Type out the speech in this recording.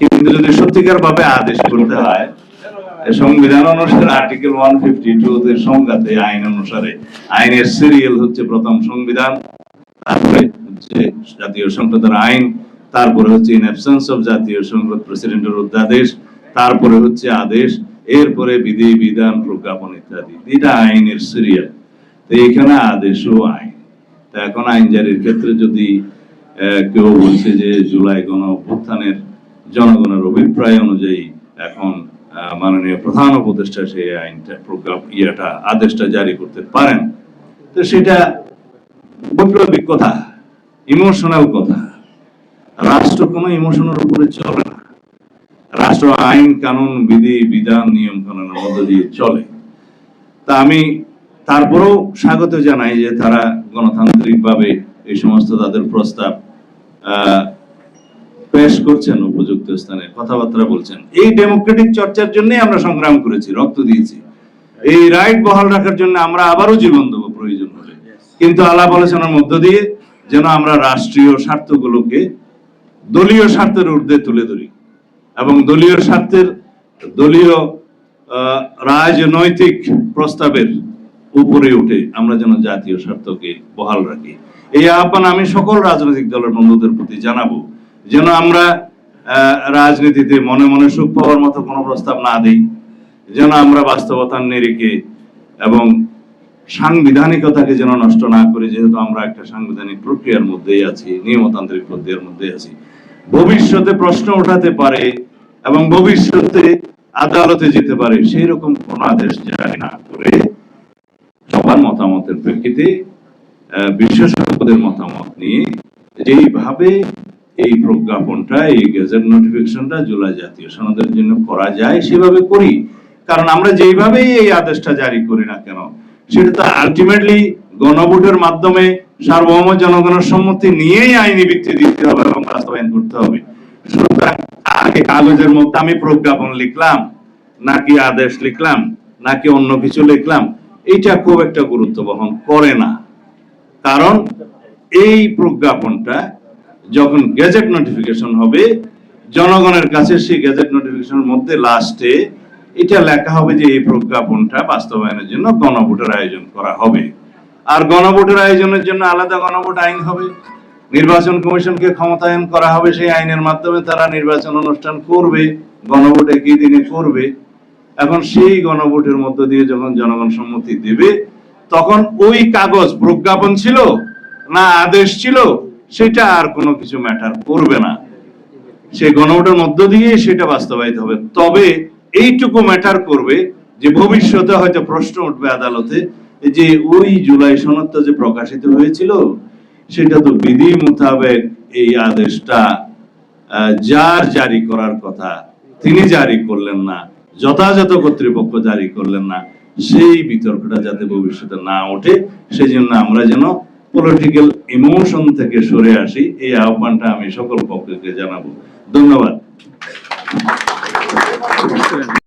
কিন্তু যদি সত্যিকার ভাবে আদেশ করতে হয় সংবিধান অনুসারে আর্টিকেল ওয়ান ফিফটি টু এর সংজ্ঞাতে আইন অনুসারে আইনের সিরিয়াল হচ্ছে প্রথম সংবিধান, তারপরে হচ্ছে জাতীয় সংসদের আইন, তারপরে হচ্ছে ইন অ্যাবসেন্স অফ জাতীয় সংসদ প্রেসিডেন্টের অধ্যাদেশ, তারপরে হচ্ছে আদেশ, এরপরে বিধি, বিধান, প্রজ্ঞাপন ইত্যাদি। এটা আইনের সিরিয়াল তো এখানে আদেশও আইন। তা এখন আইন জারির ক্ষেত্রে যদি কেউ বলছে যে জুলাই গণ অভ্যুত্থানের জনগণের অভিপ্রায় অনুযায়ী এখন মাননীয় প্রধান উপদেষ্টা সেই আইনটা ইয়েটা, আদেশটা জারি করতে পারেন। তো সেটা বৈপ্লবিক কথা, ইমোশনাল কথা। রাষ্ট্র কোনো ইমোশনের উপরে চলে না। রাষ্ট্র আইন, কানুন, বিধি, বিধান, নিয়ম কানুনের মধ্য দিয়ে চলে। তা আমি তারপরেও স্বাগত জানাই যে তারা গণতান্ত্রিকভাবে এই সমস্ত তাদের প্রস্তাব পেশ করছেন উপযুক্ত স্থানে, কথাবার্তা বলছেন। এই ডেমোক্রেটিক চর্চার জন্যই আমরা সংগ্রাম করেছি, রক্ত দিয়েছি। এই রাইট বহাল রাখার জন্য আমরা আবারও জীবন দেবো, প্রয়োজন হলে। কিন্তু আলাপ আলোচনার মধ্য দিয়ে যেন আমরা রাষ্ট্রীয় স্বার্থগুলোকে দলীয় স্বার্থের ঊর্ধ্বে তুলে ধরি এবং দলীয় স্বার্থের দলীয় রাজনৈতিক প্রস্তাবের উপরে উঠে আমরা যেন জাতীয় স্বার্থকে বহাল রাখি। এই আহ্বান আমি সকল রাজনৈতিক দলের বন্ধুদের প্রতি জানাব। যেন আমরা রাজনীতিতে মনে মনে সুখ পাওয়ার মতো কোনো প্রস্তাব না দিই যেন আমরা বাস্তবতার নিরিখে এবং সাংবিধানিকতাকে যেন নষ্ট না করে যেহেতু আমরা একটা সাংবিধানিক প্রক্রিয়ার মধ্যেই আছি নিয়মতান্ত্রিক প্রক্রিয়ার মধ্যে আছি। ভবিষ্যতে প্রশ্ন ওঠাতে পারে এবং ভবিষ্যতে আদালতে যেতে পারে সেই রকম কোন আদেশ জারি না করে সবার মতামতের প্রেক্ষিতে আহ, বিশেষজ্ঞদের মতামত নিয়ে যেইভাবে এই প্রজ্ঞাপনটা, এই গেজেট নোটিফিকেশনটা জুলাই জাতীয় সনদের জন্য করা যায়, সেভাবে করি। কারণ আমরা যেইভাবেই এই আদেশটা জারি করি না কেন, সেটা তো আলটিমেটলি গণভোটের মাধ্যমে সার্বভৌম জনগণের সম্মতি নিয়েই আইনি ভিত্তি দিতে হবে এবং বাস্তবায়ন করতে হবে। সুতরাং আগে কাগজের মধ্যে আমি প্রজ্ঞাপন লিখলাম, নাকি আদেশ লিখলাম, নাকি অন্য কিছু লিখলাম এটা খুব একটা গুরুত্ব বহন করে না। কারণ এই প্রজ্ঞাপনটা যখন গেজেট নোটিফিকেশন হবে, জনগণের কাছে সেই গেজেট নোটিফিকেশনের মধ্যে লাস্টে এটা লেখা হবে যে এই প্রজ্ঞাপনটা বাস্তবায়নের জন্য গণভোটের আয়োজন করা হবে। আর গণভোটের আয়োজনের জন্য আলাদা গণভোট আইন হবে। নির্বাচন কমিশনকে ক্ষমতায়ন করা হবে, সেই আইনের মাধ্যমে তারা নির্বাচন অনুষ্ঠান করবে, গণভোট একই দিনে করবে? এখন সেই গণভোটের মধ্য দিয়ে যখন জনগণ সম্মতি দেবে, তখন ওই কাগজ প্রজ্ঞাপন ছিল না আদেশ ছিল? সেটা আর কোনো কিছু ম্যাটার করবে না। সেই গণভোটের মধ্য দিয়ে সেটা বাস্তবায়িত হবে। তবে এইটুকু ম্যাটার করবে যে ভবিষ্যতে হয়তো প্রশ্ন উঠবে আদালতে যে ওই জুলাই সনদটা যে প্রকাশিত হয়েছিল, সেটা তো বিধি মোতাবেক এই আদেশটা যার জারি করার কথা তিনি জারি করলেন না, যথাযথ কর্তৃপক্ষ জারি করলেন না, সেই বিতর্কটা যাতে ভবিষ্যতে না ওঠে সেই জন্য আমরা যেন পলিটিক্যাল ইমোশন থেকে সরে আসি এই আহ্বানটা আমি সকল পক্ষকে জানাব। ধন্যবাদ।